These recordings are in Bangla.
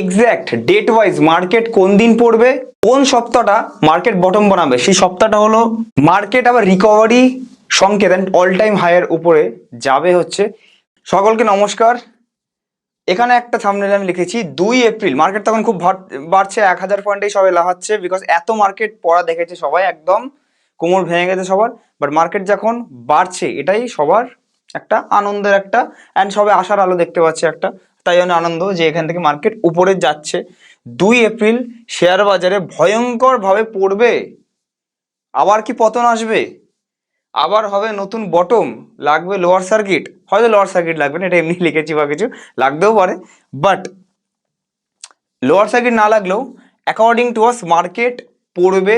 এক্স্যাক্ট ডেট ওয়াইজ মার্কেট কোন দিন পড়বে, কোন সপ্তাহটা মার্কেট বটম বানাবে, সেই সপ্তাহটা হলো মার্কেট আবার রিকভারি সংকেত অ্যান্ড অল টাইম হাইয়ের উপরে যাবে হচ্ছে। সকলকে নমস্কার। এখানে একটা থামনেল আমি লিখেছি, দুই এপ্রিল। মার্কেট তখন খুব বাড়ছে, এক হাজার পয়েন্টেই সবাই লাহাচ্ছে বিকজ এত মার্কেট পড়া দেখেছে সবাই একদম। কোমর ভেঙে গেছে সবার বাট মার্কেট যখন বাড়ছে, এটাই সবার একটা আনন্দের একটা অ্যান্ড সবাই আশার আলো দেখতে পাচ্ছে একটা। তাই জন্য আনন্দ যে এখান থেকে মার্কেট উপরে যাচ্ছে। দুই এপ্রিল শেয়ার বাজারে ভয়ঙ্করভাবে পড়বে। আবার কি পতন আসবে? আবার হবে নতুন বটম লাগবে লোয়ার সার্কিট হয়তো লোয়ার সার্কিট লাগবে না, এটা এমনি লিখেছি বা কিছু, লাগতেও পারে। বাট লোয়ার সার্কিট না লাগলেও অ্যাকর্ডিং টু আস মার্কেট পড়বে।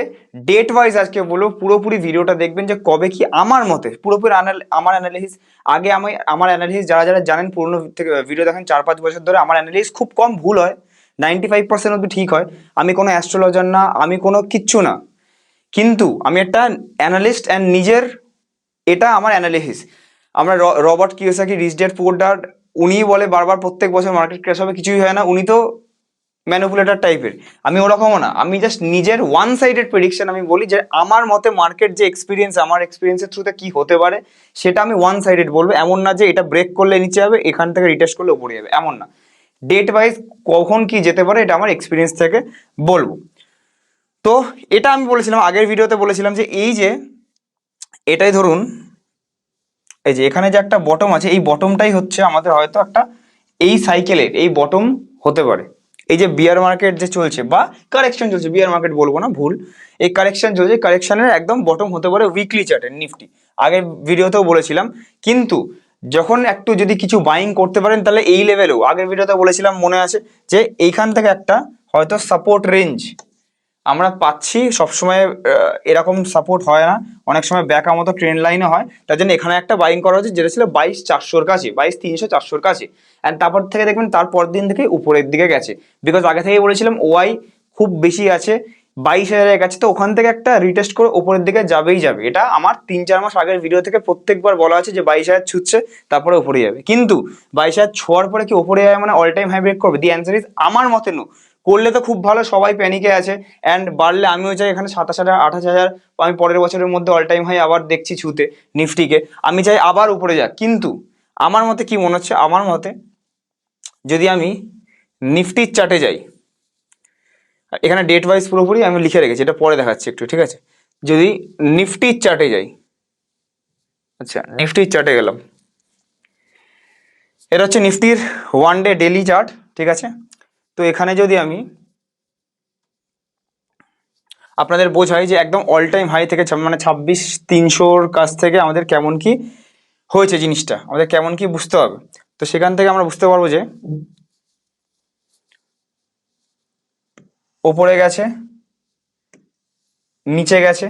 ডেট ওয়াইজ আজকে বলব, পুরোপুরি ভিডিওটা দেখবেন যে কবে কি আমার মতে, পুরোপুরি আমার অ্যানালিসিস আগে আমি, আমার অ্যানালিসিস যারা যারা জানেন, পুরনো থেকে ভিডিও দেখেন চার পাঁচ বছর ধরে, আমার অ্যানালিসিস খুব কম ভুল হয়। নাইনটি ফাইভ পার্সেন্ট অব্দি ঠিক হয়। আমি কোনো অ্যাস্ট্রোলজার না, আমি কোনো কিচ্ছু না। কিন্তু আমি একটা অ্যানালিস্ট অ্যান্ড নিজের, এটা আমার অ্যানালিসিস আমরা Robert Kiyosaki, rich dad poor dad উনিই বলে বারবার প্রত্যেক বছর মার্কেট ক্র্যাশ হবে, কিছুই হয় না। উনি তো ম্যানুপুলেটার টাইপের আমি ওরকমও না। আমি জাস্ট নিজের ওয়ান সাইডেড প্রেডিকশন আমি বলি যে আমার মতে মার্কেট যে এক্সপিরিয়েন্স আমার এক্সপিরিয়েন্সের থ্রুতে কি হতে পারে, সেটা আমি ওয়ান সাইডেড বলব। এমন না যে এটা ব্রেক করলে নিচে যাবে, এখান থেকে রিটেস্ট করলে উপরে যাবে। এমন না। ডেট ওয়াইজ কখন কি যেতে পারে, এটা আমার এক্সপিরিয়েন্স থেকে বলব। তো এটা আমি বলেছিলাম, আগের ভিডিওতে বলেছিলাম যে এই যে এটাই ধরুন, এই যে এখানে যে একটা বটম আছে, এই বটমটাই হচ্ছে আমাদের হয়তো একটা এই সাইকেলের এই বটম হতে পারে। এই যে বিয়ার মার্কেট যে চলছে বা কারেকশন চলছে বিয়ার মার্কেট বলব না, ভুল। এই কারেকশন চলছে কারেকশনের একদম বটম হতে পারে উইকলি চার্টের নিফটি আগের ভিডিওতেও বলেছিলাম, কিন্তু যখন একটু যদি কিছু বাইং করতে পারেন, তাহলে এই লেভেলেও আগের ভিডিওতে বলেছিলাম, মনে আছে যে এইখান থেকে একটা হয়তো সাপোর্ট রেঞ্জ আমরা পাচ্ছি, সবসময় এরকম সাপোর্ট হয় না। অনেক সময় ব্যাকা মতো ট্রেন লাইনে হয়। তার জন্য এখানে একটা বাইং করা হচ্ছে যেটা ছিল বাইশ চারশোর কাছে, বাইশ তিনশো চারশোর কাছে। অ্যান্ড তারপর থেকে দেখবেন, তারপর দিন থেকে উপরের দিকে গেছে। বিকজ আগে থেকে বলেছিলাম ওয়াই খুব বেশি আছে। বাইশ হাজারের কাছে তো ওখান থেকে একটা রিটেস্ট করে উপরের দিকে যাবেই যাবে। এটা আমার তিন চার মাস আগের ভিডিও থেকে প্রত্যেকবার বলা আছে যে বাইশ হাজার ছুটছে তারপরে উপরে যাবে। কিন্তু বাইশ হাজার ছোঁয়ার পরে কি উপরে যাবে মানে অল টাইম হাই ব্রেক করবে? দি অ্যান্সার ইজ আমার মতে নো করলে তো খুব ভালো, সবাই প্যানিকে আছে। অ্যান্ড বাড়লে আমিও চাই এখানে সাতাশ হাজার, আঠাশ হাজার, আমি পরের বছরের মধ্যে অল টাইম হাই আবার দেখছি ছুতে নিফটিকে আমি চাই আবার উপরে যাক। কিন্তু আমার মতে কি মনে হচ্ছে? আমার মতে যদি আমি নিফটির চার্টে যাই, এখানে ডেট ওয়াইজ পুরোপুরি আমি লিখে রেখেছি, এটা পরে দেখাচ্ছি একটু, ঠিক আছে? যদি নিফটির চার্টে যাই আচ্ছা নিফটির চার্টে গেলাম। এটা হচ্ছে নিফটির ওয়ান ডে ডেলি চার্ট ঠিক আছে? তো এখানে যদি আমি আপনাদের বোঝাই যে একদম অল টাইম হাই থেকে মানে ছাব্বিশ তিনশোর কাছ থেকে আমাদের কেমন কি হয়েছে জিনিসটা, আমাদের কেমন কি বুঝতে হবে। তো সেখান থেকে আমরা বুঝতে পারব যে ওপরে গেছে, নিচে গেছে,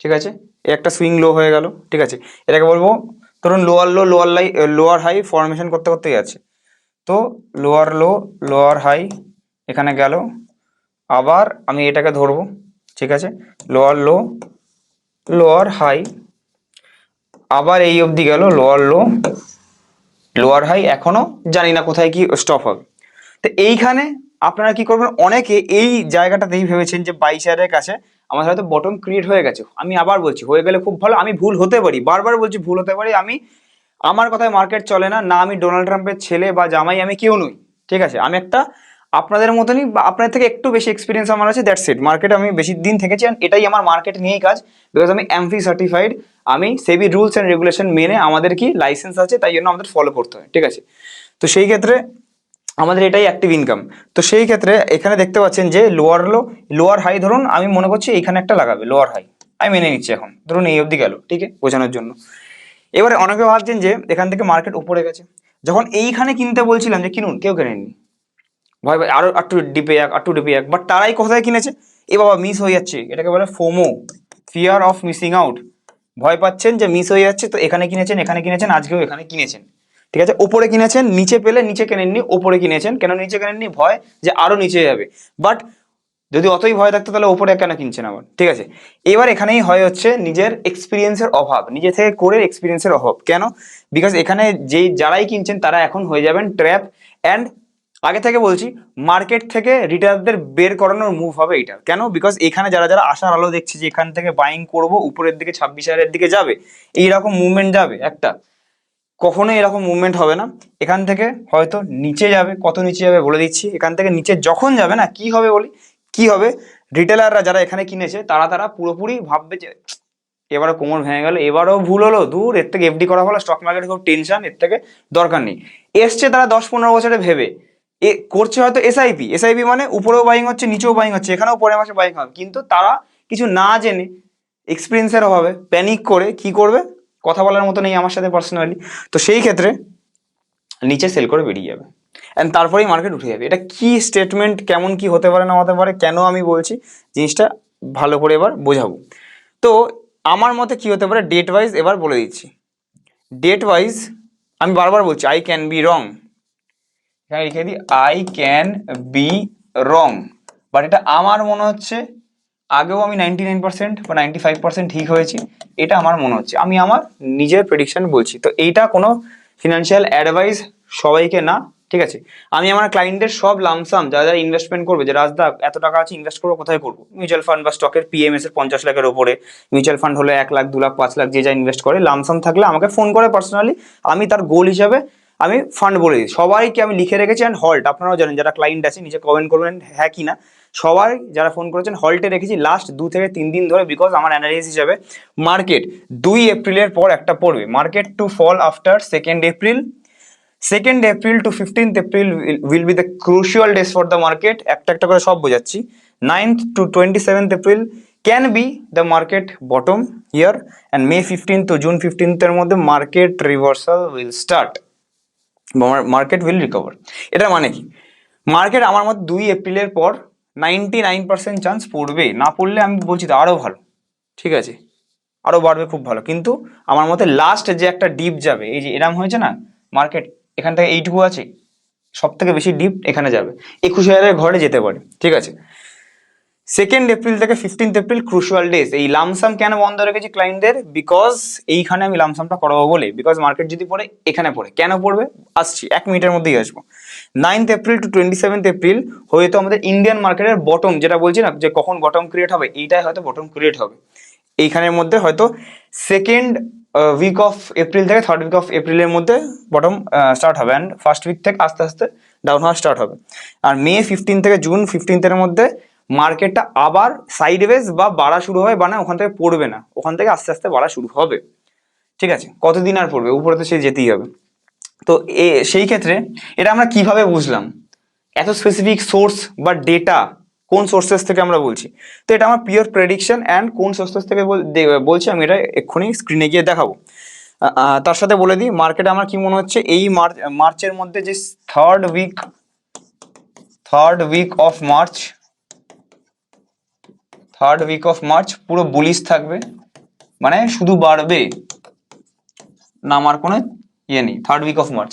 ঠিক আছে? একটা সুইং লো হয়ে গেল, ঠিক আছে? এটাকে বলব, ধরুন lower low lower lie lower high formation করতে করতে যাচ্ছে তো লোয়ার লো লোয়ার হাই এখানে গেল। আবার আমি এটাকে ধরবো, ঠিক আছে? লোয়ার লো লোয়ার হাই আবার এই অবধি গেল লোয়ার লো লোয়ার হাই এখনও জানি না কোথায় কি স্টপ হবে। তো এইখানে আপনারা কি করবেন, অনেকে এই জায়গাটাতেই ভেবেছেন যে বাইশ হাজারের কাছে আমার হয়তো বটম ক্রিয়েট হয়ে গেছে। আমি আবার বলছি, হয়ে গেলে খুব ভালো, আমি ভুল হতে পারি, বারবার বলছি ভুল হতে পারি, আমি আমার কথায় মার্কেট চলে না না আমি ডোনাল্ড ট্রাম্পের ছেলে বা জামাই, আমি কেউ নই, ঠিক আছে? আমি একটা আপনাদের মতনই বা আপনাদের থেকে একটু বেশি এক্সপিরিয়েন্স আমার আছে দ্যাটস ইট মার্কেট আমি বেশি দিন থেকেছি and এটাই আমার মার্কেট নিয়েই কাজ বিকজ আমি এমফি সার্টিফাইড আমি সেবি রুলস অ্যান্ড রেগুলেশন মেনে আমাদের কি লাইসেন্স আছে, তাই জন্য আমাদের ফলো করতে হয়, ঠিক আছে? তো সেই ক্ষেত্রে আমাদের এটাই অ্যাক্টিভ ইনকাম তো সেই ক্ষেত্রে এখানে দেখতে পাচ্ছেন যে লোয়ার লো লোয়ার হাই ধরুন, আমি মনে করছি এখানে একটা লাগাবে লোয়ার হাই আমি মেনে নিচ্ছি এখন। ধরুন এই অবধি গেল, ঠিক আছে? বোঝানোর জন্য। এবারে অনেকে ভাবছেন যে এখান থেকে মার্কেট উপরে গেছে। যখন এইখানে কিনতে বলছিলাম যে কিনুন, কেউ কেনেননি ভয় ভয় আরও একটু ডিপে যাক একটু ডিপে এক বাট তারাই কোথায় কিনেছে? এ বাবা মিস হয়ে যাচ্ছে। এটাকে বলে FOMO fear of missing out ভয় পাচ্ছেন যে মিস হয়ে যাচ্ছে, তো এখানে কিনেছেন এখানে কিনেছেন, আজকেও এখানে কিনেছেন। ঠিক আছে? ওপরে কিনেছেন, নিচে পেলে নিচে কেনেননি ওপরে কিনেছেন। কেন নিচে কেনেননি? ভয় যে আরও নিচে যাবে। বাট যদি অতই ভয় থাকতো তাহলে ওপরে কেন কিনছেন আবার? ঠিক আছে? এবার এখানেই হয় হচ্ছে নিজের এক্সপিরিয়েন্সের অভাব, নিজে থেকে করে এক্সপিরিয়েন্সের অভাব। কেন? বিকজ এখানে যেই যারাই কিনছেন তারা এখন হয়ে যাবেন ট্র্যাপ অ্যান্ড আগে থেকে বলছি মার্কেট থেকে রিটার্নদের বের করানোর মুভ হবে এটা। কেন? বিকজ এখানে যারা যারা আশার আলো দেখছে যে এখান থেকে বাইং করব, উপরের দিকে ছাব্বিশ হাজারের দিকে যাবে, এইরকম মুভমেন্ট যাবে একটা। কখনোই এরকম মুভমেন্ট হবে না। এখান থেকে হয়তো নিচে যাবে, কত নিচে যাবে বলে দিচ্ছি। এখান থেকে নিচে যখন যাবে না, কি হবে বলি? কি হবে? রিটেলাররা যারা এখানে কিনেছে, তারা তারা পুরোপুরি ভাববে যে এবারও কোমর ভেঙে গেল, এবারও ভুল হলো। দূর, এর থেকে এফডি করা হলো স্টক মার্কেটে খুব টেনশন এর থেকে দরকার নেই। এসছে তারা দশ পনেরো বছরে ভেবে। এ, করছে হয়তো এসআইপি এসআইপি মানে উপরেও বাইং হচ্ছে, নিচেও বাইং হচ্ছে, এখানেও পরের মাসে বাইং হবে। কিন্তু তারা কিছু না জেনে এক্সপিরিয়েন্সের অভাবে প্যানিক করে কি করবে? কথা বলার মতো নেই আমার সাথে পার্সোনালি তো সেই ক্ষেত্রে নিচে সেল করে বেরিয়ে যাবে। অ্যান্ড তারপরেই মার্কেট উঠে যাবে। এটা কি স্টেটমেন্ট কেমন কি হতে পারে না হতে পারে, কেন আমি বলছি, জিনিসটা ভালো করে এবার বোঝাবো। তো আমার মতে কি হতে পারে ডেট ওয়াইজ এবার বলে দিচ্ছি। ডেট ওয়াইজ আমি বারবার বলছি আই ক্যান বি রং এখানে লিখে দিই I can be wrong but এটা আমার মনে হচ্ছে, আগেও আমি নাইনটি নাইন পার্সেন্ট বা নাইনটি ফাইভ পার্সেন্ট ঠিক হয়েছি, এটা আমার মনে হচ্ছে। আমি আমার নিজের প্রেডিকশন বলছি। তো এইটা কোনো ফিনান্সিয়াল অ্যাডভাইস সবাইকে না ঠিক আছে? আমি আমার ক্লায়েন্টদের সব লামসাম যারা যারা ইনভেস্টমেন্ট করবে, যে রাজদা এত টাকা আছে ইনভেস্ট করব কোথায় করব? মিউচুয়াল ফান্ড বা স্টকের পিএমএস এর পঞ্চাশ লাখের ওপরে। মিউচুয়াল ফান্ড হলে এক লাখ, দু লাখ, পাঁচ লাখ যে যা ইনভেস্ট করে লামসাম থাকলে আমাকে ফোন করে পার্সোনালি আমি তার গোল হিসাবে আমি ফান্ড বলে দিই। সবাইকে আমি লিখে রেখেছি অ্যান্ড হল্ট আপনারাও জানেন যারা ক্লায়েন্ট আছে, নিজে কমেন্ট করবেন হ্যাঁ কি না। সবাই যারা ফোন করেছেন হল্টে রেখেছি। লাস্ট দু থেকে তিন দিন ধরে বিকজ আমার অ্যানালিস হিসাবে মার্কেট দুই এপ্রিলের পর একটা পড়বে। Market to fall after second April second April to fifteenth April will be the crucial days for the market একটা একটা করে সব বোঝাচ্ছি। Ninth to twenty seventh April can be the market bottom year and May fifteen to June ফিফটিন্থের মধ্যে market reversal will start market will recover এটা মানে কি? মার্কেট আমার মতে দুই এপ্রিলের পর নাইনটি নাইন পার্সেন্ট চান্স পড়বে। না পড়লে আমি বলছি তো আরও ভালো। ঠিক আছে? আরও বাড়বে খুব ভালো। কিন্তু আমার মতে লাস্ট যে একটা ডিপ যাবে, এই যে এরম হয়েছে না মার্কেট এখান থেকে এইটুকু আছে সব থেকে বেশি ডিপ এখানে যাবে। একুশ হাজারের ঘরে যেতে পারে, ঠিক আছে? সেকেন্ড এপ্রিল থেকে ফিফটিন্থ এপ্রিল ক্রুশিয়াল ডেজ এই লামসাম কেন বন্ধ রেখেছি ক্লায়েন্টদের বিকজ এইখানে আমি লামসামটা করাবো বলে বিকজ মার্কেট যদি পড়ে, এখানে পড়ে। কেন পড়বে? আসছি, এক মিনিটের মধ্যেই আসব। Ninth April to twenty seventh April হয়তো আমাদের ইন্ডিয়ান মার্কেটের বটম যেটা বলছি না যে কখন বটম ক্রিয়েট হবে, এইটাই হয়তো বটম ক্রিয়েট হবে। এইখানের মধ্যে হয়তো সেকেন্ড উইক অফ এপ্রিল থেকে থার্ড উইক অফ এপ্রিলের মধ্যে বটম স্টার্ট হবে অ্যান্ড ফার্স্ট উইক থেকে আস্তে আস্তে ডাউন হওয়া স্টার্ট হবে। আর মে ফিফটিন থেকে জুন ফিফটিনথের মধ্যে মার্কেটটা আবার সাইডওয়েজ বা বাড়া শুরু হয় বা না ওখান থেকে পড়বে না। ওখান থেকে আস্তে আস্তে বাড়া শুরু হবে। ঠিক আছে? কতদিন আর পড়বে? উপরে তো সে যেতেই হবে। তো এ, সেই ক্ষেত্রে এটা আমরা কীভাবে বুঝলাম? এত স্পেসিফিক সোর্স বা ডেটা কোন সোর্সেস থেকে আমরা বলছি? তো এটা আমার পিওর প্রেডিকশন অ্যান্ড কোন সোর্সেস থেকে বলছি আমি এটা এক্ষুনি স্ক্রিনে গিয়ে দেখাবো। তার সাথে বলে দিই মার্কেটে আমার কি মনে হচ্ছে? এই মার্চ, মার্চের মধ্যে যে third week third week of March third week of March পুরো বুলিশ থাকবে। মানে শুধু বাড়বে নামার কোনো ইয়ে নেই। Third week of March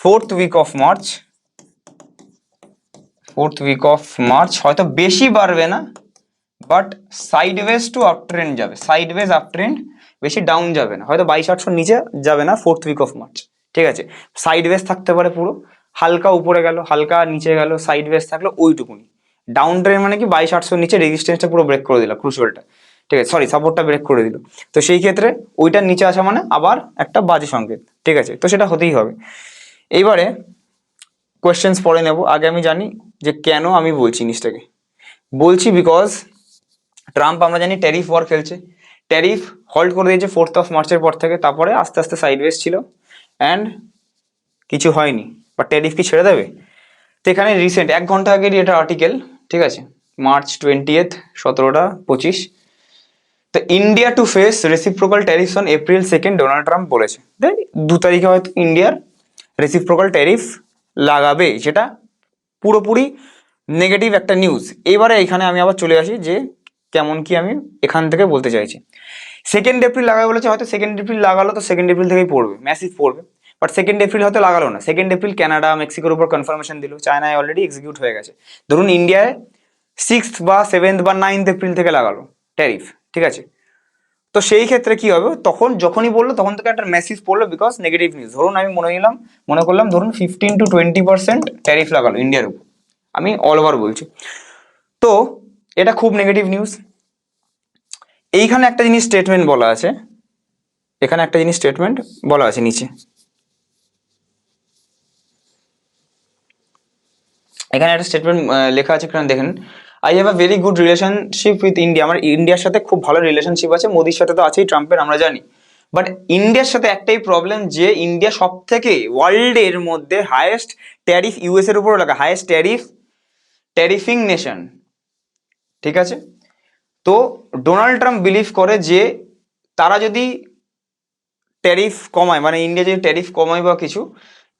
fourth week of March fourth week of March হয়তো বেশি বাড়বে না but sideways to up trend যাবে। সাইডওয়েজ আপ ট্রেন্ড বেশি ডাউন যাবে না। হয়তো বাইশ আটশোর নিচে যাবে না ফোর্থ উইক অফ মার্চ ঠিক আছে? সাইডওয়েজ থাকতে পারে পুরো। হালকা উপরে গেল, হালকা নিচে গেল সাইডওয়েজ থাকল ওইটুকুনি। ডাউন ট্রেন্ড মানে কি বাইশ আটশোর নিচে রেজিস্ট্যান্সটা পুরো ব্রেক করে দিল ক্রুশিয়ালটা ঠিক আছে? সরি সাপোর্টটা ব্রেক করে দিল। তো সেই ক্ষেত্রে ওইটার নিচে আসা মানে আবার একটা বাজে সংকেত। ঠিক আছে? তো সেটা হতেই হবে। এইবারে কোয়েশ্চেন্স পরে নেব। আগে আমি জানি যে কেন আমি বলছি জিনিসটাকে? বলছি বিকজ ট্রাম্প আমরা জানি ট্যারিফ ওয়ার খেলছে। ট্যারিফ হল্ড করে দিয়েছে ফোর্থ অফ মার্চের পর থেকে, তারপরে আস্তে আস্তে সাইড সাইডওয়েজ ছিল। অ্যান্ড কিছু হয়নি। বা ট্যারিফ কি ছেড়ে দেবে? তো এখানে রিসেন্ট এক ঘণ্টা আগেরই এটা আর্টিকেল ঠিক আছে? মার্চ টোয়েন্টিয়েথ সতেরোটা পঁচিশ। তো India to face reciprocal tariff on April second Donald Trump বলেছে। দু তারিখে হয়তো ইন্ডিয়ার রেসিপ্রোকাল ট্যারিফ লাগাবে, যেটা পুরোপুরি নেগেটিভ একটা নিউজ এবারে এখানে আমি আবার চলে আসি যে কেমন কি আমি এখান থেকে বলতে চাইছি। সেকেন্ড এপ্রিল লাগাবে বলেছে, হয়তো সেকেন্ড এপ্রিল লাগালো তো সেকেন্ড এপ্রিল থেকেই পড়বে ম্যাসিভ পড়বে। বাট সেকেন্ড এপ্রিল হয়তো লাগালো না। সেকেন্ড এপ্রিল কানাডা মেক্সিকোর উপর কনফার্মেশন দিল চায়নায় অলরেডি এক্সিকিউট হয়ে গেছে। ধরুন ইন্ডিয়ায় সিক্সথ বা সেভেন্থ বা নাইন্থ এপ্রিল থেকে লাগালো। ট্যারিফ ঠিক আছে? তো সেই ক্ষেত্রে কি হবে? তখন যখনই বলল, তখন থেকে একটা মেসেজ পড়ল বিকজ নেগেটিভ নিউজ ধরুন আমি মনে নিলাম, মনে করলাম ধরুন fifteen to twenty percent tariff লাগালো ইন্ডিয়ার উপর। আমি অল ওভার বলছি। তো এটা খুব নেগেটিভ নিউজ এইখানে একটা জিনিস স্টেটমেন্ট বলা আছে। এখানে একটা জিনিস স্টেটমেন্ট বলা আছে নিচে। এখানে একটা স্টেটমেন্ট লেখা আছে এখানে দেখেন I have a very good relationship with India আমার ইন্ডিয়ার সাথে খুব ভালো রিলেশনশিপ আছে। মোদির সাথে তো আছেই ট্রাম্পের আমরা জানি। বাট ইন্ডিয়ার সাথে একটাই প্রবলেম যে ইন্ডিয়া সব থেকে ওয়ার্ল্ডের মধ্যে হায়েস্ট ট্যারিফ ইউএস এর উপর লাগা। হায়েস্ট ট্যারিফ ট্যারিফিং নেশন ঠিক আছে? তো ডোনাল্ড ট্রাম্প বিলিভ করে যে তারা যদি ট্যারিফ কমায় মানে ইন্ডিয়া যদি ট্যারিফ কমায় বা কিছু,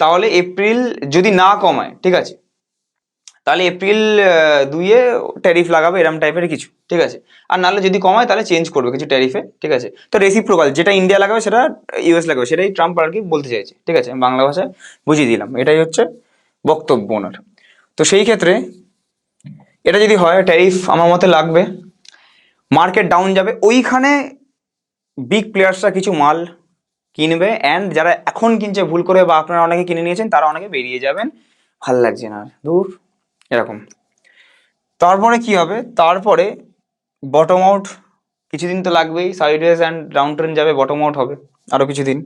তাহলে এপ্রিল যদি না কমায়, ঠিক আছে? তাহলে এপ্রিল দুইয়ে ট্যারিফ লাগাবে, এরম টাইপের কিছু, ঠিক আছে? আর নাহলে যদি কমায়, তাহলে চেঞ্জ করবে কিছু ট্যারিফে ঠিক আছে? তো রেসিপ্রোকাল যেটা ইন্ডিয়া লাগাবে, সেটা ইউএস লাগাবে, সেটাই ট্রাম্প আর কি বলতে চাইছে, ঠিক আছে? বাংলা ভাষায় বুঝিয়ে দিলাম, এটাই হচ্ছে বক্তব্য ওনার। তো সেই ক্ষেত্রে এটা যদি হয় ট্যারিফ আমার মতে লাগবে মার্কেট ডাউন যাবে, ওইখানে বিগ প্লেয়ার্সরা কিছু মাল কিনবে অ্যান্ড যারা এখন কিনছে, ভুল করে বা আপনারা অনেকে কিনে নিয়েছেন, তারা অনেকে বেরিয়ে যাবেন, ভালো লাগছে না দূর। এরকম। তারপরে কি হবে? তারপরে বটম আউট কিছুদিন তো লাগবেই সাইডওয়েজ অ্যান্ড ডাউন ট্রেন যাবে বটম আউট হবে আরও কিছুদিন।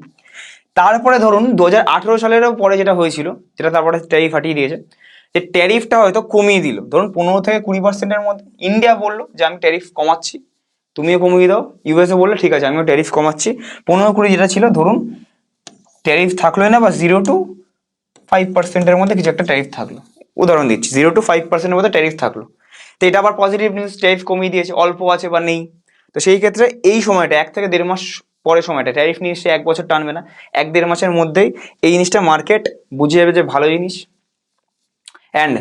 তারপরে ধরুন দু হাজার আঠেরো সালেরও পরে যেটা হয়েছিল, যেটা তারপরে ট্যারিফ হাটিয়ে দিয়েছে, যে ট্যারিফটা হয়তো কমিয়ে দিল। ধরুন পনেরো থেকে কুড়ি পার্সেন্টের মধ্যে। ইন্ডিয়া বলল যে, আমি ট্যারিফ কমাচ্ছি। তুমিও কমিয়ে দাও। ইউএসএ বললে, ঠিক আছে, আমিও ট্যারিফ কমাচ্ছি। পনেরো কুড়ি যেটা ছিল, ধরুন ট্যারিফ থাকলোই না, বা জিরো টু ফাইভ পার্সেন্টের মধ্যে কিছু একটা ট্যারিফ থাকল। উদাহরণ দিচ্ছি জিরো টু ফাইভ পার্সেন্টের মধ্যে ট্যারিফ থাকল। তো এটা আবার পজিটিভ নিউজ ট্যারিফ কমিয়ে দিয়েছে, অল্প আছে বা নেই। তো সেই ক্ষেত্রে এই সময়টা, এক থেকে দেড় মাস পরে সময়টা ট্যারিফ নিয়ে সে এক বছর টানবে না, এক দেড় মাসের মধ্যেই এই জিনিসটা মার্কেট বুঝে যাবে যে ভালো জিনিস। অ্যান্ড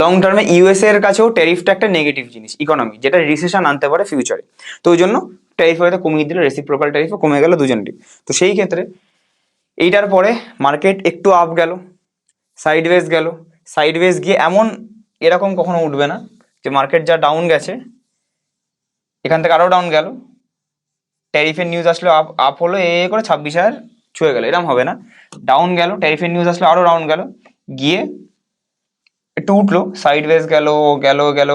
লং টার্মে ইউএসএ এর কাছেও ট্যারিফটা একটা নেগেটিভ জিনিস ইকোনমি যেটা রিসেশন আনতে পারে ফিউচারে তো ওই জন্য ট্যারিফ হয়তো কমিয়ে দিলে রেসিপ্রোকাল ট্যারিফও কমে গেল দুজনটি তো সেই ক্ষেত্রে এইটার পরে মার্কেট একটু আপ গেল সাইডওয়েজ গেল সাইডওয়েজ গিয়ে এমন এরকম কখনো উঠবে না যে মার্কেট যা ডাউন গেছে, এখান থেকে আরও ডাউন গেল। ট্যারিফের নিউজ আসলে আপ আপ হলো, এ করে ছাব্বিশ হাজার ছুঁয়ে গেল এরকম হবে না। ডাউন গেল ট্যারিফের নিউজ আসলে আরও ডাউন গেল। গিয়ে একটু উঠল সাইডওয়েজ গেল গেল গেল,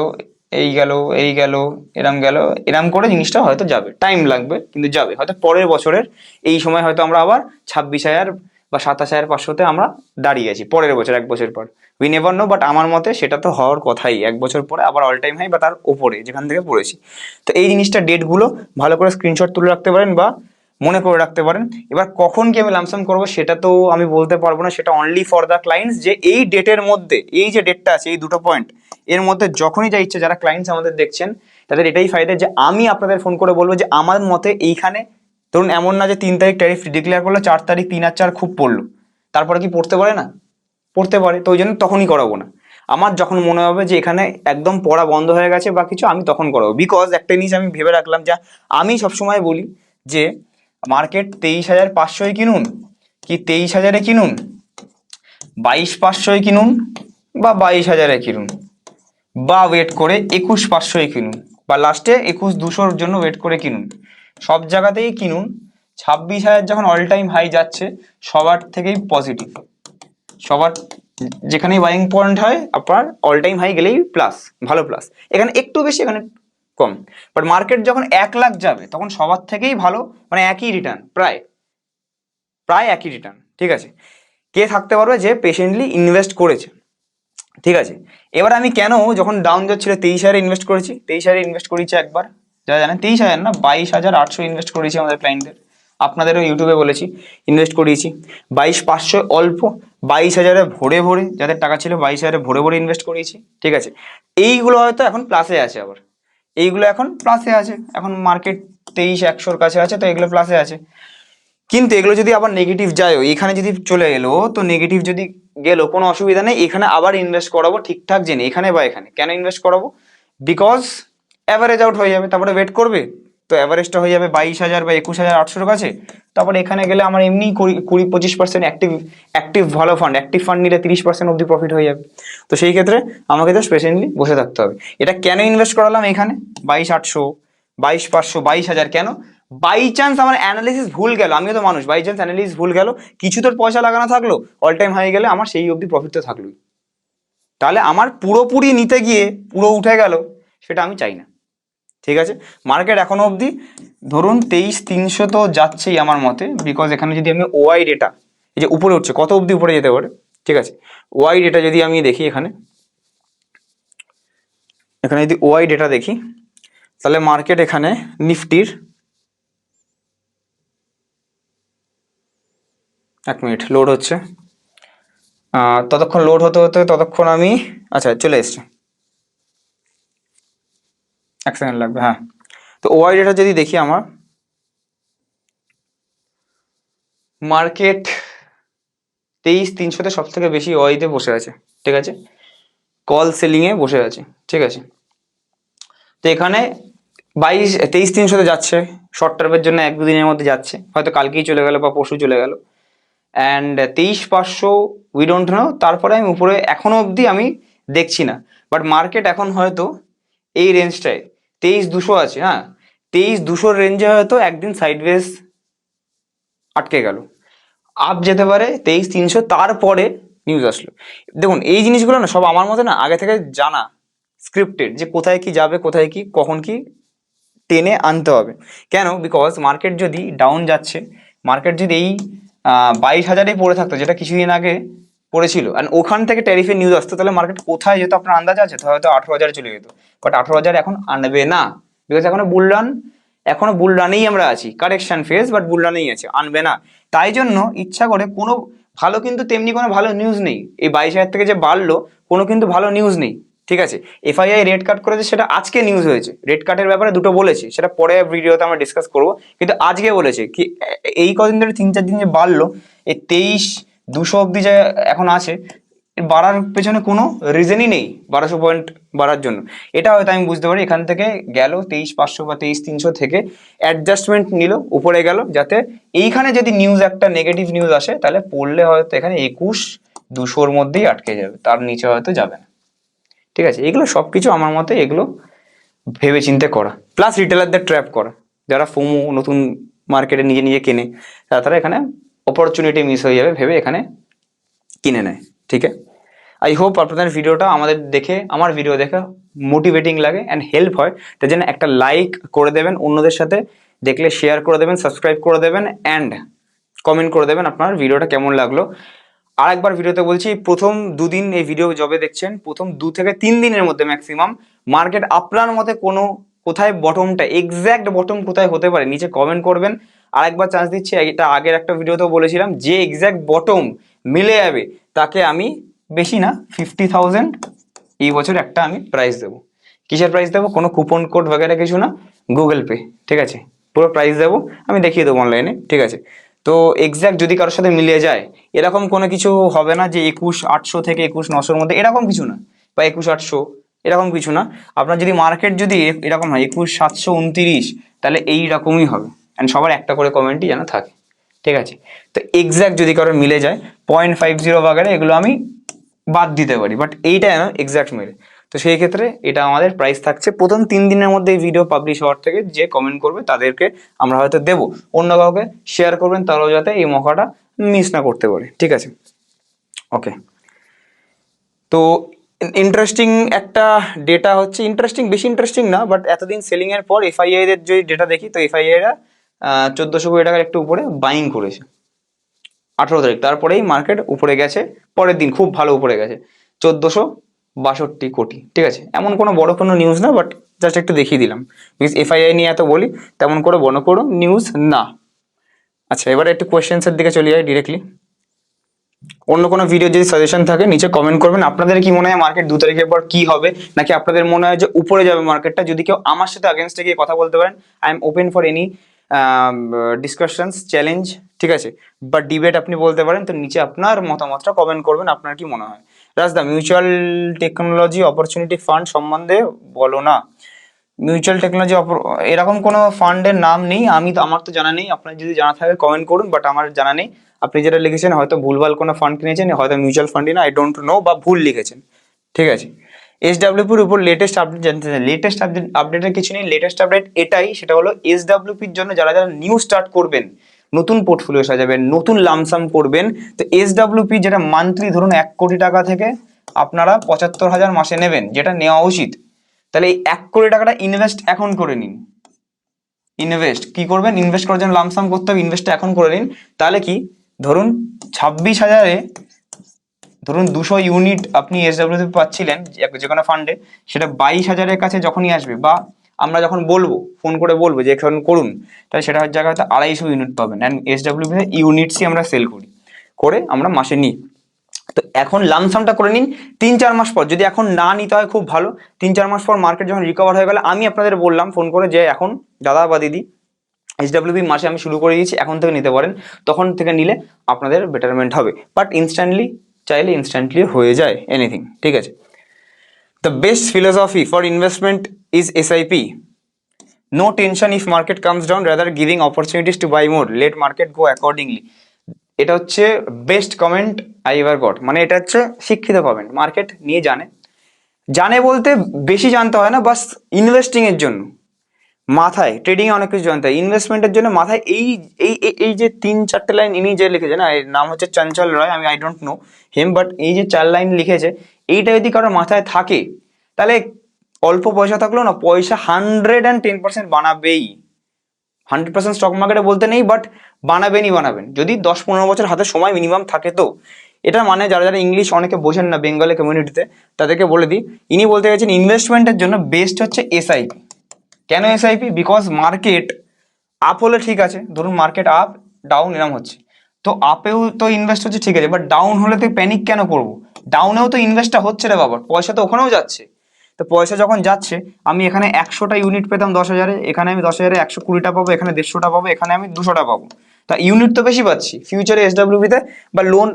এই গেল এই গেল, এরম গেল, এরম করে জিনিসটা হয়তো যাবে। টাইম লাগবে, কিন্তু যাবে। হয়তো পরের বছরের এই সময় হয়তো আমরা আবার ছাব্বিশ হাজার বা সাতাশ হাজার পাঁচশোতে আমরা দাঁড়িয়ে আছি, পরের বছর, এক বছর পর। উই নেভার নো বাট আমার মতে সেটা তো হওয়ার কথাই। এক বছর পরে আবার অল টাইম হাই বা তার ওপরে যেখান থেকে পড়েছি। তো এই জিনিসটা ডেটগুলো ভালো করে স্ক্রিনশট তুলে রাখতে পারেন বা মনে করে রাখতে পারেন। এবার কখন কি আমি লামসাম করব সেটা তো আমি বলতে পারব না, সেটা অনলি ফর দ্য ক্লায়েন্টস যে এই ডেটের মধ্যে, এই যে ডেটটা আছে, এই দুটো পয়েন্ট এর মধ্যে যখনই যা ইচ্ছে যারা ক্লায়েন্টস আমাদের দেখছেন, তাদের এটাই ফায়দা যে আমি আপনাদের ফোন করে বলব যে আমার মতে এইখানে, ধরুন এমন না যে তিন তারিখ ট্যারিফ ডিক্লেয়ার করল, চার তারিখ তিন আর চার খুব পড়ল। তারপরে কি পড়তে পারে না? পড়তে পারে, তো ওই জন্য তখনই করাবো না। আমার যখন মনে হবে যে এখানে একদম পড়া বন্ধ হয়ে গেছে বা কিছু, আমি তখন করাবো। বিকজ একটা জিনিস আমি ভেবে রাখলাম যা আমি সবসময় বলি যে, মার্কেট তেইশ হাজার পাঁচশোয় কিনুন, কি তেইশ হাজারে কিনুন, বাইশ পাঁচশোয় কিনুন বা বাইশ হাজারে কিনুন, বা ওয়েট করে একুশ পাঁচশোয় কিনুন, বা লাস্টে একুশ দুশোর জন্য ওয়েট করে কিনুন। সব জায়গাতেই কিনুন, ছাব্বিশ হাজার যখন অল টাইম হাই যাচ্ছে, সবার থেকেই পজিটিভ সবার যেখানেই বাইং পয়েন্ট হয়, আপনার অল টাইম হাই গেলেই প্লাস ভালো প্লাস এখানে একটু বেশি, এখানে কম। বাট মার্কেট যখন এক লাখ যাবে, তখন সবার থেকেই ভালো মানে একই রিটার্ন প্রায়। প্রায় একই রিটার্ন ঠিক আছে? কে থাকতে পারবে যে পেশেন্টলি ইনভেস্ট করেছে? ঠিক আছে? এবার আমি কেন যখন ডাউন যাচ্ছিল তেইশ হাজারে ইনভেস্ট করেছি? তেইশ হাজারে ইনভেস্ট করেছি একবার। যারা জানেন, তেইশ হাজার না, বাইশ হাজার আটশো ইনভেস্ট করেছি আমাদের ক্লায়েন্টদের আপনাদেরও ইউটিউবে বলেছি ইনভেস্ট করিয়েছি। বাইশ পাঁচশো অল্প, বাইশ হাজারে ভরে ভরে, যাদের টাকা ছিল বাইশ হাজারে ভরে ভরে ইনভেস্ট করিয়েছি, ঠিক আছে? এইগুলো হয়তো এখন প্লাসে আছে আবার। এইগুলো এখন প্লাসে আছে। এখন মার্কেট তেইশ একশোর কাছে আছে, তো এগুলো প্লাসে আছে। কিন্তু এগুলো যদি আবার নেগেটিভ যায়ও এখানে যদি চলে এলো, তো নেগেটিভ যদি গেলো, কোনো অসুবিধা নেই। এখানে আবার ইনভেস্ট করাবো ঠিকঠাক জেনে, এখানে বা এখানে। কেন ইনভেস্ট করাবো? বিকজ অ্যাভারেজ আউট হয়ে যাবে, তারপরে ওয়েট করবে? তো অ্যাভারেজটা হয়ে যাবে বাইশ হাজার বা একুশ হাজার আটশোর কাছে। তারপরে এখানে গেলে আমার এমনি কুড়ি কুড়ি পঁচিশ পার্সেন্ট অ্যাক্টিভ অ্যাক্টিভ ভালো ফান্ড অ্যাক্টিভ ফান্ড নিলে তিরিশ পার্সেন্ট অব্দি প্রফিট হয়ে যাবে। তো সেই ক্ষেত্রে আমাকে জাস্ট পেশেন্টলি বসে থাকতে হবে। এটা কেন ইনভেস্ট করালাম এখানে? বাইশ আটশো, বাইশ পাঁচশো, বাইশ হাজার কেন? বাই চান্স আমার অ্যানালিসিস ভুল গেল, আমিও তো মানুষ। বাই চান্স অ্যানালিসিস ভুল গেল, কিছু তোর পয়সা লাগানো থাকল অল টাইম হয়ে গেলে আমার সেই অবধি প্রফিট তো থাকলোই। তাহলে আমার পুরোপুরি নিতে গিয়ে পুরো উঠে গেল, সেটা আমি চাই না। ঠিক আছে? মার্কেট এখনও অবধি, ধরুন তেইশ তিনশো তো যাচ্ছেই আমার মতে বিকজ এখানে যদি আমি ওয়াই ডেটা এই যে উপরে উঠছে, কত অবধি উপরে যেতে পারে? ঠিক আছে? ওয়াই ডেটা যদি আমি দেখি এখানে এখানে যদি ওয়াই ডেটা দেখি, তাহলে মার্কেট এখানে নিফটির, এক মিনিট লোড হচ্ছে। ততক্ষণ লোড হতে হতে ততক্ষণ আমি আচ্ছা চলে এসছে। এক সেকেন্ড লাগবে হ্যাঁ। তো ওয়াই ডেটা যদি দেখি আমার মার্কেট তেইশ তিনশোতে সব থেকে বেশি ওয়াইতে বসে আছে, ঠিক আছে? কল সেলিংয়ে বসে আছে, ঠিক আছে? তো এখানে বাইশ, তেইশ তিনশোতে যাচ্ছে শর্ট টার্মের জন্য এক দুদিনের মধ্যে যাচ্ছে, হয়তো কালকেই চলে গেল বা পরশু চলে গেল। অ্যান্ড তেইশ পাঁচশো উই ডোন্ট নো তারপরে আমি উপরে এখনও অবধি আমি দেখছি না। বাট মার্কেট এখন হয়তো এই রেঞ্জটায় তেইশ দুশো আছে হ্যাঁ? তেইশ দুশোর রেঞ্জে হয়তো একদিন সাইডওয়েজ আটকে গেল। আপ যেতে পারে, তেইশ তিনশো, তারপরে নিউজ আসলো। দেখুন, এই জিনিসগুলো না সব আমার মতে না আগে থেকে জানা স্ক্রিপ্টেড যে কোথায় কি যাবে, কোথায় কি, কখন কি টেনে আনতে হবে। কেন? বিকজ মার্কেট যদি ডাউন যাচ্ছে মার্কেট যদি এই বাইশ হাজারেই পড়ে থাকতো, যেটা কিছুদিন আগে পড়েছিল। আর ওখান থেকে ট্যারিফের নিউজ আসতো, তাহলে মার্কেট কোথায় যেত? আপনার আন্দাজ আছে? হয়তো আঠারো হাজারে চলে যেত। বাট আঠারো হাজার এখন আনবে না। বিকজ এখনও বুল রান এখনও বুল রানেই আমরা আছি। কারেকশন ফেজ বাট বুল রানেই আছে। আনবে না। তাই জন্য ইচ্ছা করে কোনো ভালো কিন্তু তেমনি কোনো ভালো নিউজ নেই। এই বাইশ হাজার থেকে যে বাড়লো, কোনো কিন্তু ভালো নিউজ নেই। ঠিক আছে? এফআইআই রেড কাট করেছে, সেটা আজকে নিউজ হয়েছে। রেড কাটের ব্যাপারে দুটো বলেছি। সেটা পরে ভিডিওতে আমরা ডিসকাস করব। কিন্তু আজকে বলেছে কি এই কদিন ধরে তিন চার দিন যে বাড়লো, এই তেইশ দুশো অব্দি যে এখন আছে বাড়ার পেছনে কোনো রিজনই নেই বারোশো পয়েন্ট বাড়ার জন্য। এটা হয়তো আমি বুঝতে পারি, এখান থেকে গেল তেইশ পাঁচশো বা তেইশ তিনশো থেকে অ্যাডজাস্টমেন্ট নিল, উপরে গেল, যাতে এইখানে যদি নিউজ একটা নেগেটিভ নিউজ আসে, তাহলে পড়লে হয়তো এখানে একুশ দুশোর মধ্যেই আটকে যাবে, তার নিচে হয়তো যাবে না। ঠিক আছে, এগুলো সব কিছু আমার মতে এগুলো ভেবে চিন্তে করা প্লাস রিটেলারদের ট্র্যাপ করা, যারা ফোমো নতুন মার্কেটে নিজে নিজে কেনে তারা এখানে অপরচুনিটি মিস হয়ে যাবে ভেবে এখানে কিনে নেয়, ঠিক আছে? আই হোপ আপনাদের ভিডিওটা আমাদের দেখে, আমার ভিডিও দেখে মোটিভেটিং লাগে অ্যান্ড হেল্প হয়। তার জন্য একটা লাইক করে দেবেন অন্যদের সাথে, দেখলে শেয়ার করে দেবেন সাবস্ক্রাইব করে দেবেন অ্যান্ড কমেন্ট করে দেবেন আপনার ভিডিওটা কেমন লাগল। আর একবার ভিডিওতে বলছি, প্রথম দুদিন এই ভিডিও জবে দেখছেন, প্রথম দু থেকে তিন দিনের মধ্যে ম্যাক্সিমাম মার্কেট আপনার মতে কোনো কোথায় বটমটা এক্স্যাক্ট বটম কোথায় হতে পারে নিচে কমেন্ট করবেন আরেকবার চান্স দিচ্ছি এটা আগের একটা ভিডিওতেও বলেছিলাম যে এক্স্যাক্ট বটম মিলে যাবে তাকে আমি বেশি না ফিফটি থাউজেন্ড এই বছর একটা আমি প্রাইস দেবো কিসের প্রাইস দেবো কোনো কুপন কোড वगैरह কিছু না গুগল পে ঠিক আছে পুরো প্রাইস দেবো আমি দেখিয়ে দেবো অনলাইনে ঠিক আছে তো এক্স্যাক্ট যদি কারোর সাথে মিলিয়ে যায় এরকম কোনো কিছু হবে না যে একুশ আটশো থেকে একুশ নশোর মধ্যে এরকম কিছু না বা একুশ আটশো এরকম কিছু না। আপনার যদি মার্কেট যদি এরকম হয়, একুশ, সাতশো, উনতিরিশ, তাহলে এই রকমই হবে। অ্যান্ড সবার একটা করে কমেন্টই যেন থাকে। ঠিক আছে? তো এক্স্যাক্ট যদি কারও মিলে যায় পয়েন্ট ফাইভ জিরো বাগারে এগুলো আমি বাদ দিতে পারি বাট এইটা যেন এক্স্যাক্ট মেরে তো সেই ক্ষেত্রে এটা আমাদের প্রাইস থাকছে। প্রথম তিন দিনের মধ্যে এই ভিডিও পাবলিশ হওয়ার থেকে যে কমেন্ট করবে, তাদেরকে আমরা হয়তো দেবো। অন্য কাউকে শেয়ার করবেন, তারাও যাতে এই মকাটা মিস না করতে পারে। ঠিক আছে? ওকে তো ইন্টারেস্টিং একটা ডেটা হচ্ছে ইন্টারেস্টিং বেশি ইন্টারেস্টিং না বাট এতদিন সেলিং এর পর এফআইআই এর যদি ডেটা দেখি, তো এফআইআইরা চোদ্দোশো কোটি টাকার একটু উপরে বাইং করেছে। আঠেরো তারিখ, তারপরেই মার্কেট উপরে গেছে, পরের দিন খুব ভালো উপরে গেছে। চোদ্দোশো বাষট্টি কোটি, ঠিক আছে? এমন কোনো বড় কোনো নিউজ না বাট জাস্ট একটু দেখিয়ে দিলাম। বিকজ এফআইআই নিয়ে এত বলি, তেমন করে বড় কোনো নিউজ না। আচ্ছা এবারে একটু কোয়েশ্চেন্সের দিকে চলে যাই ডিরেক্টলি অন্য কোনো ভিডিও যদি সাজেশন থাকে, নিচে কমেন্ট করবেন। আপনাদের কি মনে হয় মার্কেট দু তারিখের পর কি হবে? নাকি আপনাদের মনে হয় যে উপরে যাবে মার্কেটটা যদি কেউ আমার সাথে আগেনস্টে গিয়ে কথা বলতে পারেন I am open for any discussions challenge ঠিক আছে? বা ডিবেট আপনি বলতে পারেন, তো নিচে আপনার মতামতটা কমেন্ট করবেন, আপনার কি মনে হয়? Rajda mutual technology opportunity fund সম্বন্ধে বলো না। মিউচুয়াল টেকনোলজি এরকম কোনো ফান্ডের নাম নেই। আমি তো আমার তো জানা নেই। আপনার যদি জানা থাকে কমেন্ট করুন বাট আমার জানা নেই। আপনি যেটা লিখেছেন, হয়তো ভুলভাল কোনো ফান্ড কিনেছেন, হয়তো মিউচুয়াল ফান্ডই না আই ডোন্ট নো বা ভুল লিখেছেন। ঠিক আছে? এসডাব্লিউপির উপর লেটেস্ট আপডেট জানতে চাই। লেটেস্ট আপডেট আপডেটের কিছু নেই। লেটেস্ট আপডেট এটাই, সেটা হলো এসডাব্লিউপির জন্য যারা যারা নিউ স্টার্ট করবেন, নতুন পোর্টফোলিও সাজাবেন, নতুন লামসাম করবেন, তো এসডাব্লিউপি যেটা মান্থলি ধরুন এক কোটি টাকা থেকে আপনারা পঁচাত্তর হাজার মাসে নেবেন, যেটা নেওয়া উচিত। তাহলে এই এক কোটি টাকাটা ইনভেস্ট এখন করে নিন। ইনভেস্ট কি করবেন? ইনভেস্ট করার জন্য লামসাম করতে হবে ইনভেস্টটা এখন করে নিন। তাহলে কি? ধরুন ছাব্বিশ হাজারে, ধরুন দুশো ইউনিট আপনি এসডাব্লিউতে পাচ্ছিলেন, যে- কোনো ফান্ডে সেটা বাইশ হাজারের কাছে যখনই আসবে, বা আমরা যখন বলব ফোন করে বলব যে এখন করুন, তাহলে সেটা জায়গায় হয়তো আড়াইশো ইউনিট পাবেন। অ্যান্ড এসডাব্লিউতে ইউনিটসই আমরা সেল করি। করে আমরা মাসে নিই। তো এখন লামসামটা করে নিন, তিন চার মাস পর, যদি এখন না নিতে হয় খুব ভালো, তিন চার মাস পর মার্কেট যখন রিকভার হয়ে গেলে, আমি আপনাদের বললাম ফোন করে যে এখন দাদা বা দিদি এইচডাব্লিউবি মাসে আমি শুরু করে দিয়েছি, এখন থেকে নিতে পারেন, তখন থেকে নিলে আপনাদের বেটারমেন্ট হবে। বাট ইনস্ট্যান্টলি চাইলে ইনস্ট্যান্টলি হয়ে যায় এনিথিং ঠিক আছে? The best philosophy for investment is SIP no tension if market comes down rather giving opportunities to buy more let market go accordingly এটা হচ্ছে best comment I ever got মানে এটা হচ্ছে শিক্ষিত কমেন্ট মার্কেট নিয়ে জানে। জানে বলতে বেশি জানতে হয় না, বাস ইনভেস্টিং এর জন্য। মাথায় ট্রেডিং অনেক কিছু জানতে হয়। ইনভেস্টমেন্টের জন্য মাথায় এই এই, এই- যে তিন, চারটে লাইন ইনি যে লিখেছে না, এর নাম হচ্ছে চঞ্চল রয়, আমি I don't know him but এই যে চার লাইন লিখেছে, এইটা যদি কারোর মাথায় থাকে, তাহলে অল্প পয়সা থাকলেও না, পয়সা হান্ড্রেড অ্যান্ড টেন পার্সেন্ট বানাবেই। হান্ড্রেড পার্সেন্ট স্টক মার্কেটে বলতে নেই বাট বানাবেনই বানাবেন। যদি দশ পনেরো বছর হাতে সময় মিনিমাম থাকে তো। এটা মানে যারা যারা ইংলিশ অনেকে বোঝেন না বেঙ্গলের কমিউনিটিতে তাদেরকে বলে দিই, ইনি বলতে গেছেন ইনভেস্টমেন্টের জন্য বেস্ট হচ্ছে এসআইপি কেন এসআইপি বিকজ মার্কেট আপ হলে ঠিক আছে, ধরুন মার্কেট আপ ডাউন এরম হচ্ছে। তো আপেও তো ইনভেস্ট হচ্ছে, ঠিক আছে বাট ডাউন হলে তো প্যানিক কেন করব? ডাউনেও তো ইনভেস্টটা হচ্ছে রে বাবা, পয়সা তো ওখানেও যাচ্ছে। তো পয়সা যখন যাচ্ছে, আমি এখানে একশোটা ইউনিট পেতাম দশ হাজারে, এখানে আমি দশ হাজারে একশো কুড়িটা পাবো, এখানে দেড়শোটা পাবো, এখানে আমি দুশোটা পাবো। তা ইউনিট তো বেশি পাচ্ছি ফিউচারে এসডাব্লিউবিতে বা লোন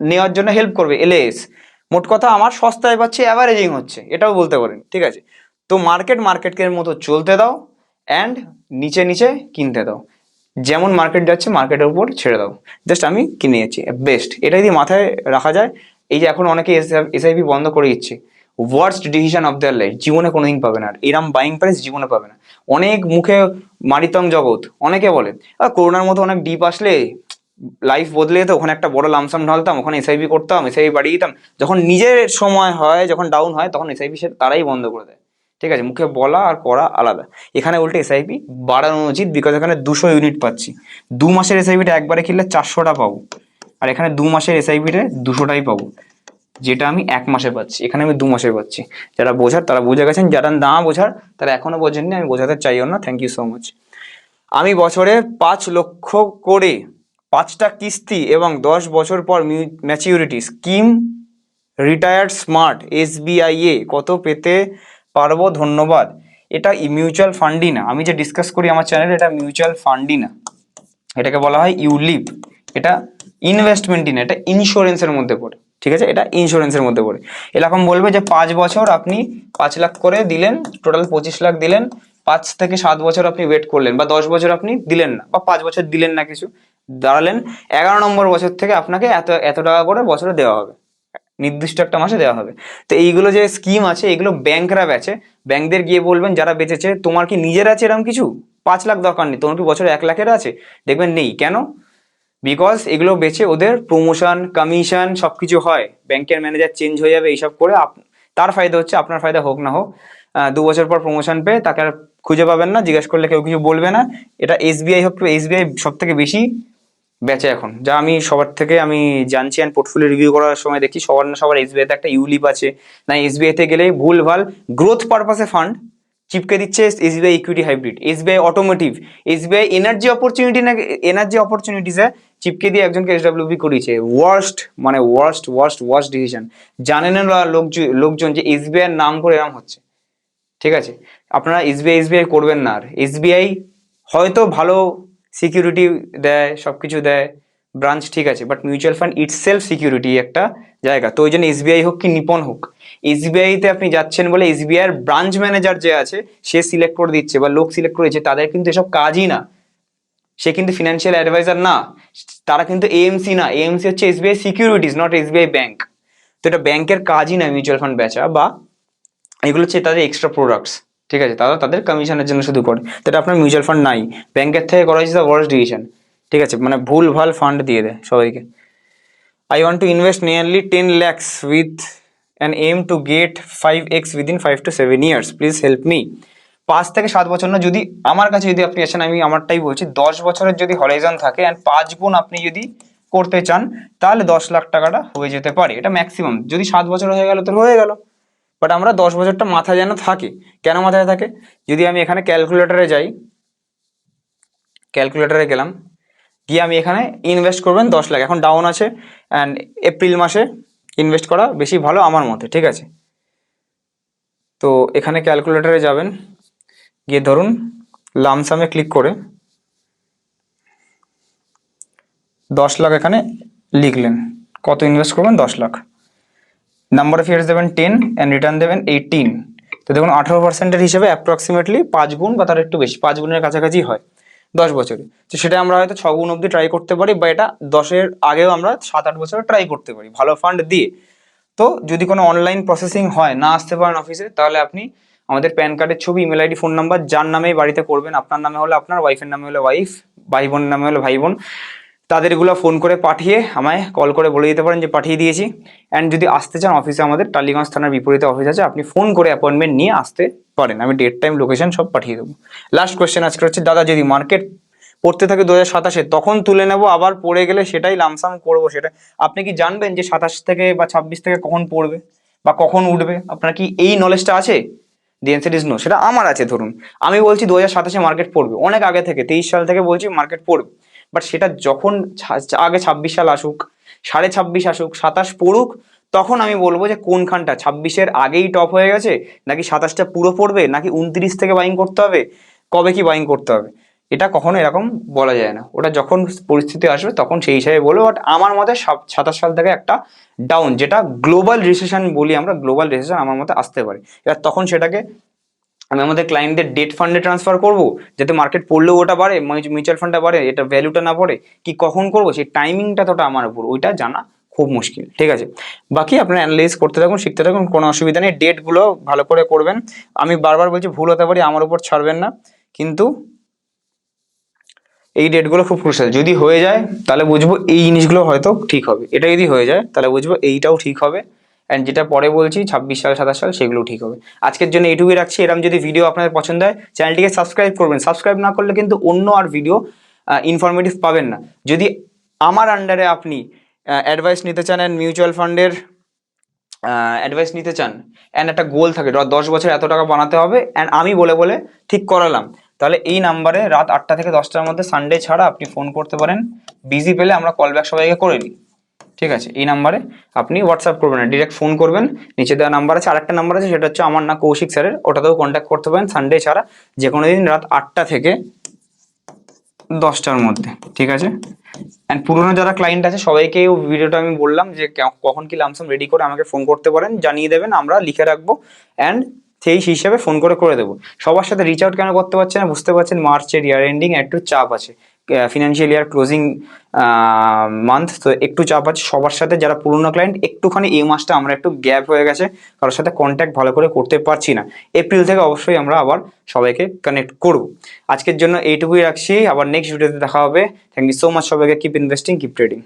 নেওয়ার জন্য হেল্প করবে এলএএস মোট কথা আমার সস্তায় পাচ্ছি অ্যাভারেজিং হচ্ছে, এটাও বলতে পারেন, ঠিক আছে? তো মার্কেট মার্কেটকে মতো চলতে দাও অ্যান্ড নিচে নিচে কিনতে দাও। যেমন মার্কেট যাচ্ছে মার্কেটের উপর ছেড়ে দাও। জাস্ট আমি কিনে যাচ্ছি বেস্ট এটা যদি মাথায় রাখা যায়। এই যে এখন অনেকে এসআইপি বন্ধ করে দিচ্ছে। Worst decision of their life জীবনে কোনোদিন পাবে না। আর এরম বাইং প্রাইস জীবনে পাবে না। অনেক মুখে মারিতং জগৎ অনেকে বলে "আ, করোনার মতো অনেক ডিপ আসলে লাইফ বদলে যেত ওখানে একটা বড় লামসাম ঢালতাম ওখানে এসআইপি করতাম এসআইপি বাড়িয়ে দিতাম। যখন নিজের সময় হয় যখন ডাউন হয় তখন এসআইপি সে তারাই বন্ধ করে দেয়। ঠিক আছে মুখে বলা আর করা আলাদা। এখানে উল্টে এসআইপি বাড়ানো উচিত বিকজ এখানে দুশো ইউনিট পাচ্ছি। দু মাসের এসআইপিটা একবারে কিনলে চারশোটা পাবো। আর এখানে দু মাসের এসআইপিটা দুশোটাই পাবো। যেটা আমি এক মাসে পাচ্ছি, এখানে আমি দু মাসে পাচ্ছি। যারা বোঝার, তারা বুঝে গেছেন, যারা না বোঝার, তারা এখনও বোঝেননি, আমি বোঝাতে চাইও না। থ্যাংক ইউ সো মাচ আমি বছরে পাঁচ লক্ষ করে, পাঁচটা কিস্তি এবং দশ বছর পর maturity scheme retired smart SBI এ কত পেতে পারব? ধন্যবাদ। এটা মিউচুয়াল ফান্ডই না। আমি যে ডিসকাস করি আমার চ্যানেলে এটা মিউচুয়াল ফান্ডই না। এটাকে বলা হয় ইউলিপ এটা ইনভেস্টমেন্টই না এটা ইন্স্যুরেন্সের মধ্যে পড়ে, ঠিক আছে? এটা ইন্স্যুরেন্সের মধ্যে পড়ে। এরকম বলবে যে পাঁচ বছর আপনি পাঁচ লাখ করে দিলেন টোটাল পঁচিশ লাখ দিলেন, পাঁচ থেকে সাত বছর আপনি ওয়েট করলেন, বা দশ বছর আপনি দিলেন না, বা পাঁচ বছর দিলেন না কিছু, দাঁড়ালেন, এগারো নম্বর বছর থেকে আপনাকে এত এত টাকা করে বছরে দেওয়া হবে, নির্দিষ্ট একটা মাসে দেওয়া হবে। তো এইগুলো যে স্কিম আছে, এগুলো ব্যাংকরা বেচে ব্যাংকদের গিয়ে বলবেন, যারা বেচেছে, তোমার কি নিজের আছে এরকম কিছু? পাঁচ লাখ দরকার নেই, তোমার কি বছরে এক লাখের আছে? দেখবেন নেই। কেন? বিকজ এগুলো বেচে ওদের প্রমোশন কমিশন সব কিছু হয়। ব্যাংকের ম্যানেজার চেঞ্জ হয়ে যাবে এইসব করে তার ফায়দা হচ্ছে, আপনার ফায়দা হোক না হোক দু বছর পর প্রমোশন পেয়ে তাকে আর খুঁজে পাবেন না, জিজ্ঞেস করলে কেউ কিছু বলবে না। এটা এসবিআই হোক এসবিআই সব থেকে বেশি বেচে এখন। যা আমি সবার থেকে আমি জানছি অ্যান্ড পোর্টফোলিও রিভিউ করার সময় দেখি সবার না সবার এসবিআই তে একটা ইউলিপ আছে। না এসবিআই তে গেলে ভুল ভালো। গ্রোথ পারপাসে ফান্ড চিপকে দিচ্ছে SBI equity hybrid SBI automotive SBI energy opportunity না এনার্জি অপরচুনিটিসে চিপকে দিয়ে একজনকে এসডাব্লিউবি করিয়েছে। ওয়ার্স্ট মানে ওয়ার্স্ট ওয়ার্স্ট ওয়ার্স্ট ডিসিশন জানেন না লোকজন যে এসবিআই নাম করে এরম হচ্ছে। ঠিক আছে? আপনারা এসবিআই এসবিআই করবেন না আর। এসবিআই হয়তো ভালো সিকিউরিটি দেয় সব কিছু দেয় ব্রাঞ্চ ঠিক আছে but mutual fund it's self security একটা জায়গা। তো ওই জন্য এসবিআই হোক কি নিপন হোক এসবিআই তে আপনি যাচ্ছেন বলে এসবিআই এর ব্রাঞ্চ ম্যানেজার যে আছে, সে সিলেক্ট করে দিচ্ছে বা লোক সিলেক্ট করে দিচ্ছে তাদের কিন্তু এসব কাজই না। সে কিন্তু ফিনান্সিয়াল অ্যাডভাইজার না, তারা কিন্তু এএমসি না এএমসি হচ্ছে SBI securities not SBI bank তো এটা ব্যাংকের কাজই না মিউচুয়াল ফান্ড বেচা বা এগুলো হচ্ছে তাদের এক্সট্রা প্রোডাক্টস ঠিক আছে? তারা তাদের কমিশনের জন্য শুধু করে। তো এটা আপনার মিউচুয়াল ফান্ড নাই। ব্যাংকের থেকে করা হয়েছে দ্য ওয়ার্স্ট ডিসিশন ঠিক আছে? মানে ভুল ভালো ফান্ড দিয়ে দেয় সবাইকে। I want to invest nearly 10 lakhs with an aim to get 5x within 5 to 7 years. Please help me. পাঁচ থেকে সাত বছর না, যদি আমার কাছে যদি আপনি আসেন, আমি আমারটাই বলছি, দশ বছরের যদি হরাইজন থাকে অ্যান্ড পাঁচ গুণ আপনি যদি করতে চান, তাহলে দশ লাখ টাকাটা হয়ে যেতে পারে। এটা ম্যাক্সিমাম যদি সাত বছর হয়ে গেল তো হয়ে গেল। বাট আমরা দশ বছরটা মাথায় যেন থাকে। কেন মাথায় থাকে? যদি আমি এখানে ক্যালকুলেটরে যাই ক্যালকুলেটরে গেলাম, গিয়ে আমি এখানে ইনভেস্ট করবেন দশ লাখ। এখন ডাউন আছে অ্যান্ড এপ্রিল মাসে ইনভেস্ট করা বেশি ভালো আমার মতে, ঠিক আছে? তো এখানে ক্যালকুলেটরে যাবেন। গিয়ে ধরুন লামসামে ক্লিক করে দশ লাখ এখানে লিখলেন। কত ইনভেস্ট করবেন? দশ লাখ। নাম্বার অফ ইয়ার্স দেবেন টেন অ্যান্ড রিটার্ন দেবেন এইটিন তো দেখুন, আঠারো পার্সেন্টের হিসেবে অ্যাপ্রক্সিমেটলি পাঁচ গুণ বা তার একটু বেশি, পাঁচ গুণের কাছাকাছি হয় দশ বছরে। তো সেটা আমরা হয়তো ছ গুণ অবধি ট্রাই করতে পারি বা এটা দশের আগেও আমরা সাত, আট বছরে ট্রাই করতে পারি, ভালো ফান্ড দিয়ে। তো যদি কোনো অনলাইন প্রসেসিং হয়, না আসতে পারেন অফিসে তাহলে আপনি আমাদের প্যান কার্ডের ছবি ইমেল আইডি ফোন নাম্বার যার নামেই বাড়িতে করবেন। আপনার নামে হলে আপনার ওয়াইফের নামে হলে ওয়াইফ ভাই বোনের নামে হলে ভাই বোন। তাদের এগুলো ফোন করে পাঠিয়ে আমায় কল করে বলে দিতে পারেন যে পাঠিয়ে দিয়েছি। অ্যান্ড যদি আসতে চান অফিসে আমাদের, টালিগঞ্জ থানার বিপরীতে অফিস আছে, আপনি ফোন করে অ্যাপয়েন্টমেন্ট নিয়ে আসতে পারেন। আমি ডেট টাইম লোকেশন সব পাঠিয়ে দেবো। লাস্ট কোয়েশ্চেন আজকে হচ্ছে, দাদা যদি মার্কেট পড়তে থাকে দু সাতাশে, তখন তুলে নেব, আবার পড়ে গেলে সেটাই লামসাম করব সেটা। আপনি কি জানবেন যে সাতাশ থেকে বা ছাব্বিশ থেকে কখন পড়বে বা কখন উঠবে? আপনার কি এই নলেজটা আছে? দি অ্যান্সার ইজ নো সেটা আমার আছে, ধরুন। আমি বলছি দু হাজার সাতাশে মার্কেট পড়বে। অনেক আগে থেকে, তেইশ সাল থেকে বলছি মার্কেট পড়বে। বাট সেটা যখন আগে ছাব্বিশ সাল আসুক, সাড়ে ছাব্বিশ আসুক, সাতাশ পড়ুক, তখন আমি বলব যে কোনখানটা? ছাব্বিশের আগেই টপ হয়ে গেছে? নাকি সাতাশটা পুরো পড়বে? নাকি উনত্রিশ থেকে বাইং করতে হবে? কবে কি বাইং করতে হবে? এটা কখনো এরকম বলা যায় না। ওটা যখন পরিস্থিতি আসবে তখন সেই হিসাবে বলব। বাট আমার মতে সাত- সাতাশ সাল থেকে একটা ডাউন যেটা গ্লোবাল রিসেশন বলি আমরা গ্লোবাল রিসেশন আমার মতে আসতে পারে। এবার তখন সেটাকে আমি আমাদের ক্লায়েন্টদের ডেট ফান্ডে ট্রান্সফার করব, যাতে মার্কেট পড়লেও ওটা বাড়ে মিউচুয়াল ফান্ডটা বাড়ে, এটা ভ্যালুটা না পড়ে, কি কখন করব, সেই টাইমিংটা তোটা আমার উপর। ওইটা জানা খুব মুশকিল, ঠিক আছে? বাকি আপনারা অ্যানালাইজ করতে থাকুন, শিখতে থাকুন, কোনো অসুবিধা নেই। ডেটগুলো ভালো করে করবেন। আমি বারবার বলছি, ভুল হতে পারি, আমার উপর ছাড়বেন না। কিন্তু এই ডেটগুলো খুব ক্রুশাল যদি হয়ে যায়, তাহলে বুঝব এই জিনিসগুলো হয়তো ঠিক হবে। এটা যদি হয়ে যায়, তাহলে বুঝব এইটাও ঠিক হবে। অ্যান্ড যেটা পরে বলছি, ছাব্বিশ সাল, সাতাশ সাল সেগুলোও ঠিক হবে। আজকের জন্য এইটুকুই রাখছি। এরকম যদি ভিডিও আপনাদের পছন্দ হয় চ্যানেলটিকে সাবস্ক্রাইব করবেন। সাবস্ক্রাইব না করলে কিন্তু অন্য আর ভিডিও ইনফরমেটিভ পাবেন না। যদি আমার আন্ডারে আপনি অ্যাডভাইস নিতে চান অ্যান্ড মিউচুয়াল ফান্ডের অ্যাডভাইস নিতে চান অ্যান্ড একটা গোল থাকে দশ বছর এত টাকা বানাতে হবে অ্যান্ড আমি বলে বলে ঠিক করালাম। তাহলে এই নাম্বারে রাত আটটা থেকে দশটার মধ্যে সানডে ছাড়া আপনি ফোন করতে পারেন। বিজি পেলে আমরা কল ব্যাক সবাইকে করে নিই। ঠিক আছে? এই নাম্বারে আপনি হোয়াটসঅ্যাপ করবেন না ডিরেক্ট ফোন করবেন। নিচে দেওয়া নাম্বার আছে, আরেকটা নাম্বার আছে, সেটা হচ্ছে আমার না কৌশিক স্যারের ওটাতেও কন্ট্যাক্ট করতে পারেন সানডে ছাড়া যে কোনো দিন রাত আটটা থেকে দশটার মধ্যে। ঠিক আছে? অ্যান্ড পুরোনো যারা ক্লায়েন্ট আছে, সবাইকে ভিডিওটা আমি বললাম যে কখন কি লামসাম রেডি করে আমাকে ফোন করতে পারেন। জানিয়ে দেবেন, আমরা লিখে রাখব। অ্যান্ড সেই হিসাবে ফোন করে করে দেবো। সবার সাথে রিচ আউট কেন করতে পারছে না? বুঝতে পারছেন মার্চের ইয়ার এন্ডিং একটু চাপ আছে। ফিনান্সিয়াল ইয়ার ক্লোজিং মান্থ তো একটু চাপ আছে। সবার সাথে যারা পুরোনো ক্লায়েন্ট একটুখানি এই মাসটা আমরা একটু গ্যাপ হয়ে গেছে। কারোর সাথে কন্ট্যাক্ট ভালো করে করতে পারছি না। এপ্রিল থেকে অবশ্যই আমরা আবার সবাইকে কানেক্ট করব। আজকের জন্য এইটুকুই রাখছি। আবার নেক্সট ভিডিওতে দেখা হবে। থ্যাংক ইউ সো মাচ সবাইকে। Keep investing keep trading